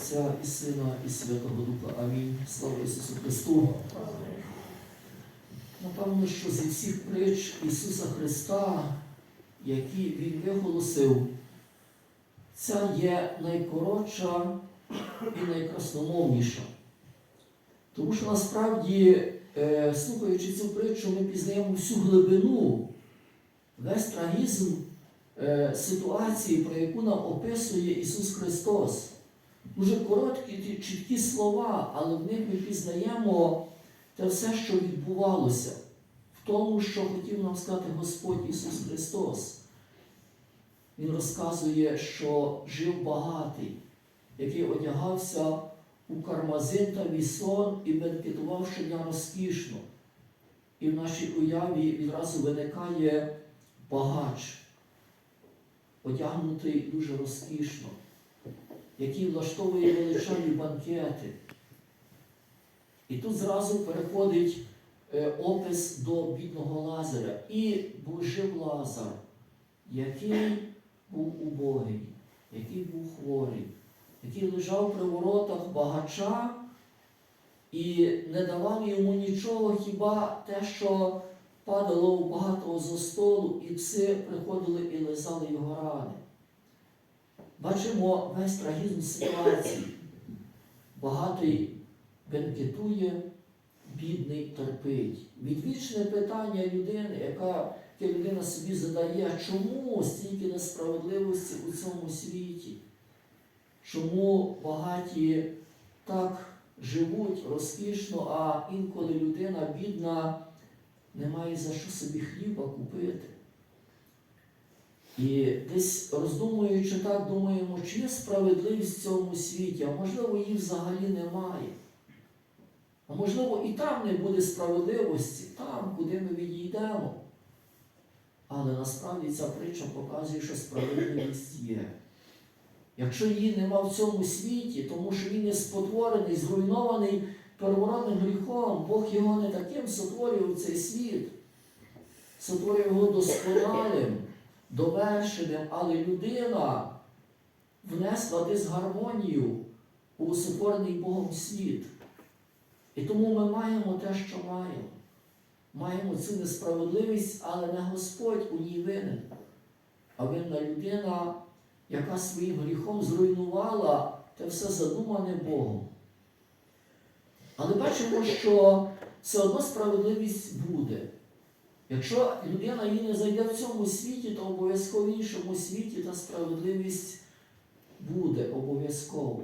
Отця і Сина, і Святого Духа. Амінь. Слава Ісусу Христу. Напевно, що зі всіх притч Ісуса Христа, які Він виголосив, ця є найкоротша і найкрасномовніша. Тому що насправді, е, слухаючи цю притчу, ми пізнаємо всю глибину, весь трагізм е, ситуації, про яку нам описує Ісус Христос. Дуже короткі, чіткі слова, але в них ми пізнаємо те все, що відбувалося, в тому, що хотів нам сказати Господь Ісус Христос. Він розказує, що жив багатий, який одягався у кармазин та вісон і бенкетував щодня розкішно. І в нашій уяві відразу виникає багач, одягнутий дуже розкішно, який влаштовує величаві банкети. І тут зразу переходить е, опис до бідного Лазаря. І був жив Лазар, який був убогий, який був хворий, який лежав при воротах багача і не давав йому нічого, хіба те, що падало у багатого зо столу, і пси приходили і лизали його рани. Бачимо весь трагізм ситуації. Багатий бенкетує, бідний терпить. Відвічне питання людини, яка людина собі задає, чому стільки несправедливості у цьому світі? Чому багаті так живуть розкішно, а інколи людина бідна не має за що собі хліба купити? І десь роздумуючи так, думаємо, чи є справедливість в цьому світі, а можливо, її взагалі немає. А можливо, і там не буде справедливості, там, куди ми відійдемо. Але насправді ця притча показує, що справедливість є. Якщо її нема в цьому світі, тому що він є спотворений, зруйнований первородним гріхом, Бог його не таким сотворював цей світ, сотворює його досконалим, довершеним, але людина внесла дисгармонію у сотворений Богом світ. І тому ми маємо те, що маємо. Маємо цю несправедливість, але не Господь у ній винен, а винна людина, яка своїм гріхом зруйнувала те все задумане Богом. Але бачимо, що все одно справедливість буде. Якщо людина її не зайде в цьому світі, то обов'язково в іншому світі та справедливість буде обов'язково.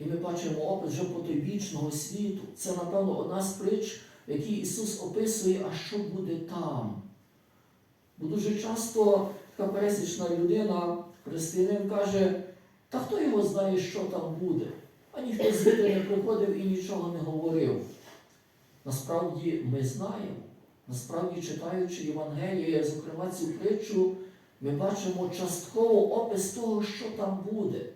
І ми бачимо опис вже потойбічного світу. Це, напевно, одна з притч, в якій Ісус описує, а що буде там. Бо дуже часто така пересічна людина, християнин, каже, та хто його знає, що там буде? А ніхто звідти не приходив і нічого не говорив. Насправді ми знаємо, насправді читаючи Євангеліє, зокрема цю притчу, ми бачимо частково опис того, що там буде.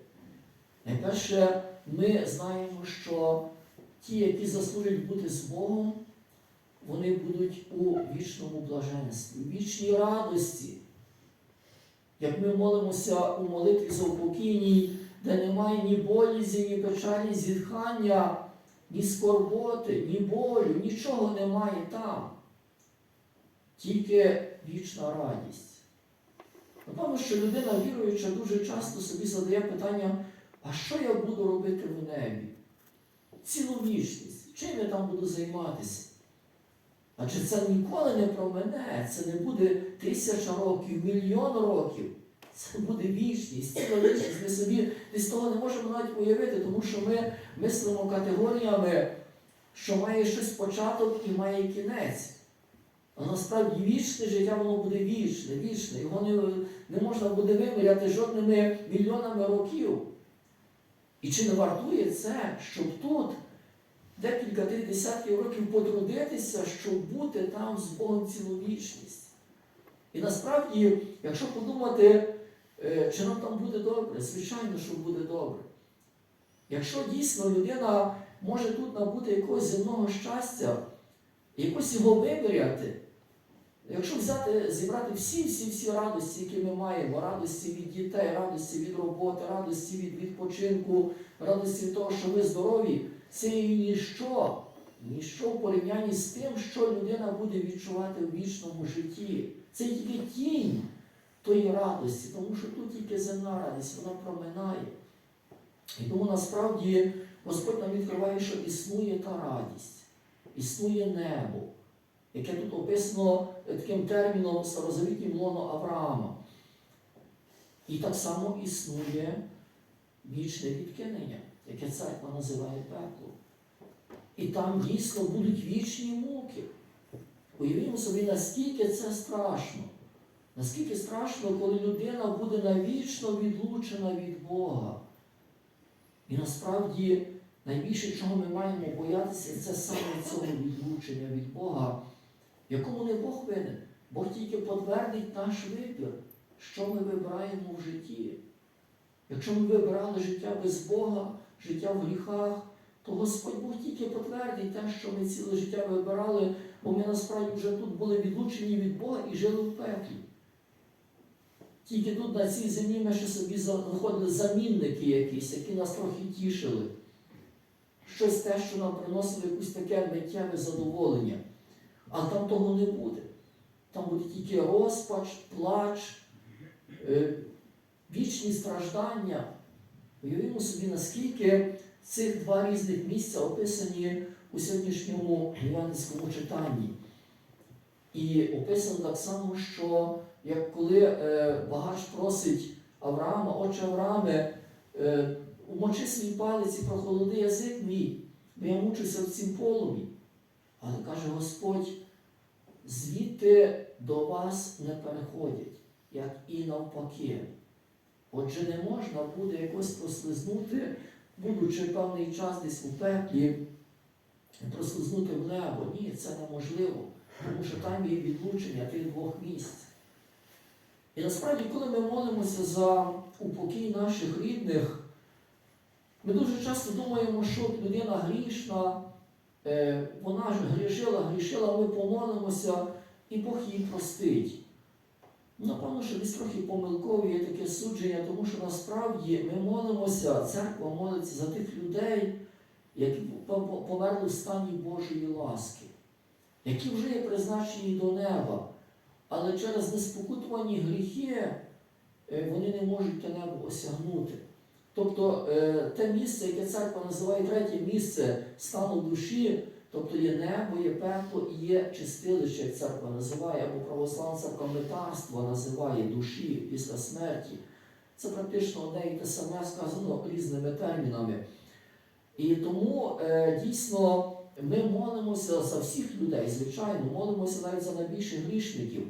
Найперше, ми знаємо, що ті, які заслужать бути з Богом, вони будуть у вічному блаженстві, у вічній радості. Як ми молимося у молитві за упокійній, де немає ні болізі, ні печалі, зітхання, ні скорботи, ні болю, нічого немає там. Тільки вічна радість. Напевно, що людина віруюча дуже часто собі задає питання, а що я буду робити в небі? Цілу вічність. Чим я там буду займатися? Адже це ніколи не про мене, це не буде тисяча років, мільйон років. Це буде вічність, ціла вічність. Ми собі десь того не можемо навіть уявити, тому що ми мислимо категоріями, що має щось початок і має кінець. А насправді вічне життя воно буде вічне, вічне. Його не, не можна буде виміряти жодними мільйонами років. І чи не вартує це, щоб тут декілька десятків років потрудитися, щоб бути там з Богом цілу вічність? І насправді, якщо подумати, е, чи нам там буде добре, звичайно, що буде добре. Якщо дійсно людина може тут набути якогось земного щастя, якось його виміряти, Якщо взяти, зібрати всі, всі, всі радості, які ми маємо, радості від дітей, радості від роботи, радості від відпочинку, радості від того, що ви здорові, це є ніщо, ніщо в порівнянні з тим, що людина буде відчувати в вічному житті. Це тільки тінь тої радості, тому що тут тільки земна радість, вона проминає. І тому насправді Господь нам відкриває, що існує та радість, існує небо, яке тут описано таким терміном старозавітнім лоно Авраама. І так само існує вічне відкинення, яке церква називає пекло. І там дійсно будуть вічні муки. Уявімо собі, наскільки це страшно. Наскільки страшно, коли людина буде навічно відлучена від Бога. І насправді найбільше, чого ми маємо боятися, це саме цього відлучення від Бога, якому не Бог винен. Бог тільки підтвердить наш вибір, що ми вибираємо в житті. Якщо ми вибирали життя без Бога, життя в гріхах, то Господь Бог тільки підтвердить те, що ми ціле життя вибирали, бо ми насправді вже тут були відлучені від Бога і жили в пеклі. Тільки тут на цій землі ми ще собі знаходили замінники якісь, які нас трохи тішили. Щось те, що нам приносило якусь таке миттєве задоволення. А там того не буде. Там буде тільки розпач, плач, е, вічні страждання. Уявімо собі, наскільки цих два різних місця описані у сьогоднішньому Іванівському читанні. І описано так само, що як коли е, багач просить Авраама, отче Аврааме, е, умочи свій палець і прохолоди язик мій, бо я мучуся в цім полумі. Але каже Господь, звідти до вас не переходять, як і навпаки. Отже, не можна буде якось прослизнути, будучи певний час десь у пеклі, прослизнути в небо. Ні, це неможливо, тому що там є відлучення тих двох місць. І насправді, коли ми молимося за упокій наших рідних, ми дуже часто думаємо, що людина грішна, вона ж грішила, грішила, ми помолимося, і Бог її простить. Напевно, що десь трохи помилкове є таке судження, тому що насправді ми молимося, церква молиться за тих людей, які померли в стані Божої ласки, які вже є призначені до неба. Але через неспокутувані гріхи е, вони не можуть те небо осягнути. Тобто е, те місце, яке церква називає третє місце стану душі, тобто є небо, є пекло і є чистилище, як церква називає, або православна церква метарство називає душі після смерті. Це практично одне і те саме сказано різними термінами. І тому е, дійсно ми молимося за всіх людей, звичайно, молимося навіть за найбільших грішників.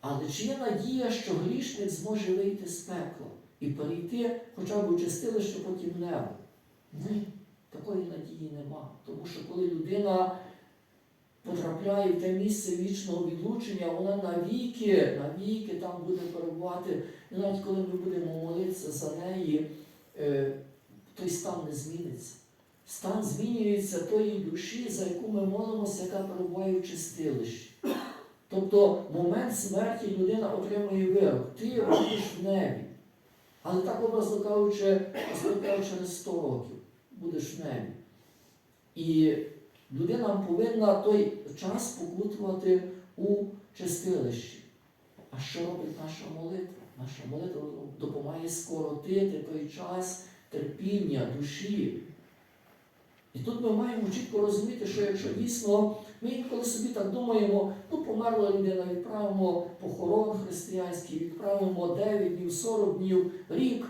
Але чи є надія, що грішник зможе вийти з пекла і перейти хоча б у чистилище, потім небо? Ні, такої надії нема. Тому що коли людина потрапляє в те місце вічного відлучення, вона навіки, навіки там буде перебувати. І навіть коли ми будемо молитися за неї, е, той стан не зміниться. Стан змінюється тої душі, за яку ми молимося, яка перебуває в чистилищі. Тобто момент смерті людина отримує вирок. Ти будеш в небі. Але так, образно кажучи, каже, через 100 років будеш в небі. І людина повинна той час покутувати у чистилищі. А що робить наша молитва? Наша молитва допомагає скоротити той час терпіння душі. І тут ми маємо чітко розуміти, що якщо дійсно ми інколи собі так думаємо, ну померла людина, відправимо похорон християнський, відправимо 9 днів, 40 днів, рік.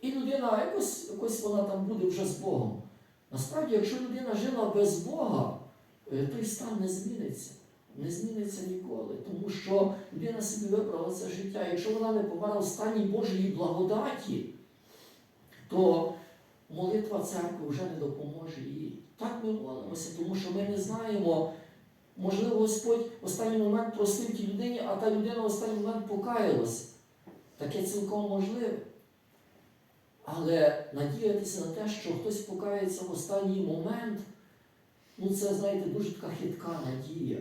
І людина якось, якось вона там буде вже з Богом. Насправді, якщо людина жила без Бога, е, той стан не зміниться. Не зміниться ніколи, тому що людина собі вибрала це життя. Якщо вона не померла в стані Божої благодаті, то молитва церкви вже не допоможе їй. Так ми молимося, тому що ми не знаємо, можливо, Господь останній момент простив тій людині, а та людина в останній момент покаялася. Таке цілком можливе. Але надіятися на те, що хтось покається в останній момент, ну це, знаєте, дуже така хитка надія.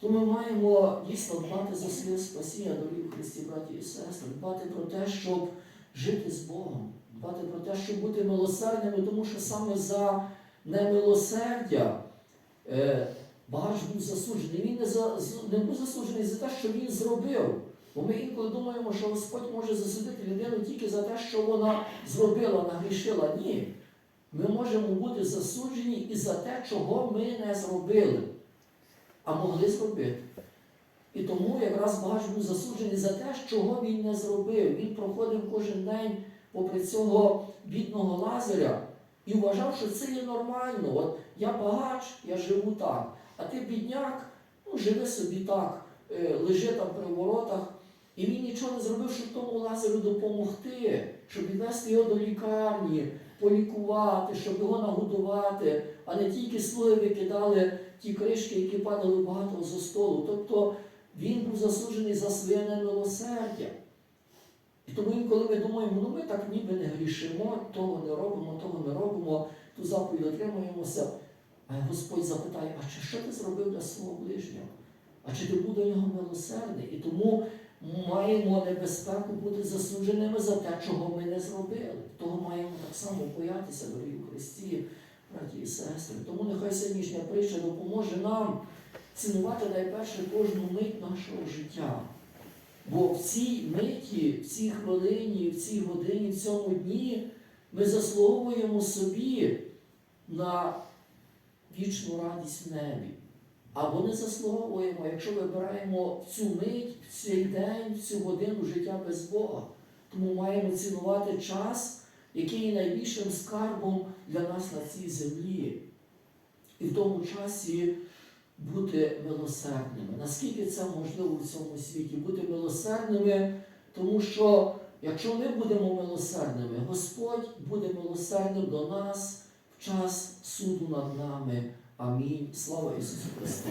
То ми маємо дійсно дбати за своє спасіння, дорогі в Христі, браті і сестри, дбати про те, щоб жити з Богом, дбати про те, щоб бути милосердними, тому що саме за немилосердя е, багач був засуджений. Він не, за, не був засуджений за те, що він зробив. Бо ми інколи думаємо, що Господь може засудити людину тільки за те, що вона зробила, нагрішила. Ні. Ми можемо бути засуджені і за те, чого ми не зробили, а могли зробити. І тому якраз багач був засуджений за те, чого він не зробив. Він проходив кожен день попри цього бідного лазаря і вважав, що це є нормально. От я багач, я живу так, а ти бідняк, ну живи собі так, е, лежи там при воротах. І він нічого не зробив, щоб тому лазарю допомогти, щоб відвести його до лікарні, полікувати, щоб його нагодувати, а не тільки слуги викидали ті кришки, які падали багато зо столу. Тобто він був засуджений за своє немилосердя. І тому інколи ми думаємо, ну ми так ніби не грішимо, того не робимо, того не робимо, ту заповідь дотримуємося. А Господь запитає, а чи що ти зробив для свого ближнього? А чи ти був до нього милосердний? І тому маємо небезпеку бути засудженими за те, чого ми не зробили. Того маємо так само боятися, дорогі в Христі, браті і сестри. Тому нехай сьогоднішня притча допоможе нам цінувати найперше кожну мить нашого життя. Бо в цій миті, в цій хвилині, в цій годині, в цьому дні ми заслуговуємо собі на вічну радість в небі. Або не заслуговуємо, якщо вибираємо в цю мить, в цей день, в цю годину життя без Бога. Тому маємо цінувати час, який є найбільшим скарбом для нас на цій землі. І в тому часі бути милосердними. Наскільки це можливо в цьому світі? Бути милосердними, тому що якщо ми будемо милосердними, Господь буде милосердним до нас в час суду над нами. Амінь. Слава Ісусу Христу!